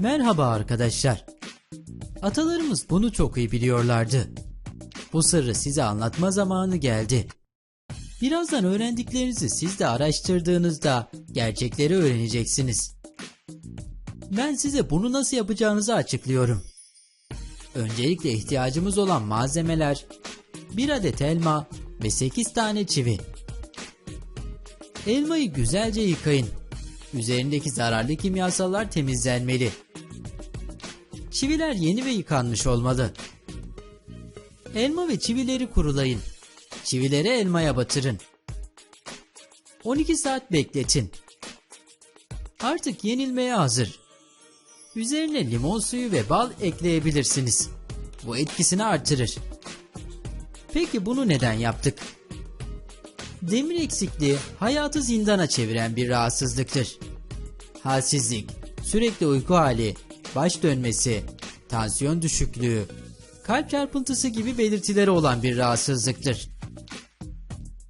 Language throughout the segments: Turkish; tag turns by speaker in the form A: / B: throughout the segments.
A: Merhaba arkadaşlar. Atalarımız bunu çok iyi biliyorlardı. Bu sırrı size anlatma zamanı geldi. Birazdan öğrendiklerinizi siz de araştırdığınızda gerçekleri öğreneceksiniz. Ben size bunu nasıl yapacağınızı açıklıyorum. Öncelikle ihtiyacımız olan malzemeler 1 adet elma ve 8 tane çivi. Elmayı güzelce yıkayın. Üzerindeki zararlı kimyasallar temizlenmeli. Çiviler yeni ve yıkanmış olmalı. Elma ve çivileri kurulayın. Çivileri elmaya batırın. 12 saat bekletin. Artık yenilmeye hazır. Üzerine limon suyu ve bal ekleyebilirsiniz. Bu etkisini artırır. Peki bunu neden yaptık? Demir eksikliği hayatı zindana çeviren bir rahatsızlıktır. Halsizlik, sürekli uyku hali, baş dönmesi, tansiyon düşüklüğü, kalp çarpıntısı gibi belirtileri olan bir rahatsızlıktır.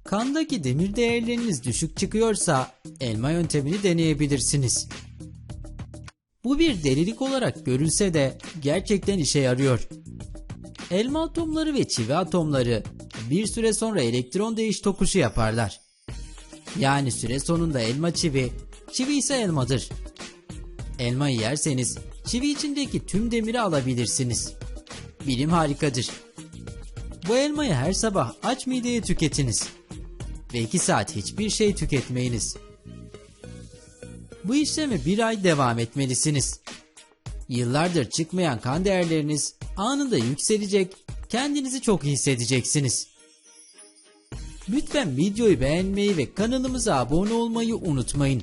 A: Kandaki demir değerleriniz düşük çıkıyorsa elma yöntemini deneyebilirsiniz. Bu bir delilik olarak görülse de gerçekten işe yarıyor. Elma atomları ve çivi atomları bir süre sonra elektron değiş tokuşu yaparlar. Yani süre sonunda elma çivi, çivi ise elmadır. Elmayı yerseniz çivi içindeki tüm demiri alabilirsiniz. Bilim harikadır. Bu elmayı her sabah aç mideye tüketiniz. Ve 2 saat hiçbir şey tüketmeyiniz. Bu işlemi bir ay devam etmelisiniz. Yıllardır çıkmayan kan değerleriniz anında yükselecek, kendinizi çok iyi hissedeceksiniz. Lütfen videoyu beğenmeyi ve kanalımıza abone olmayı unutmayın.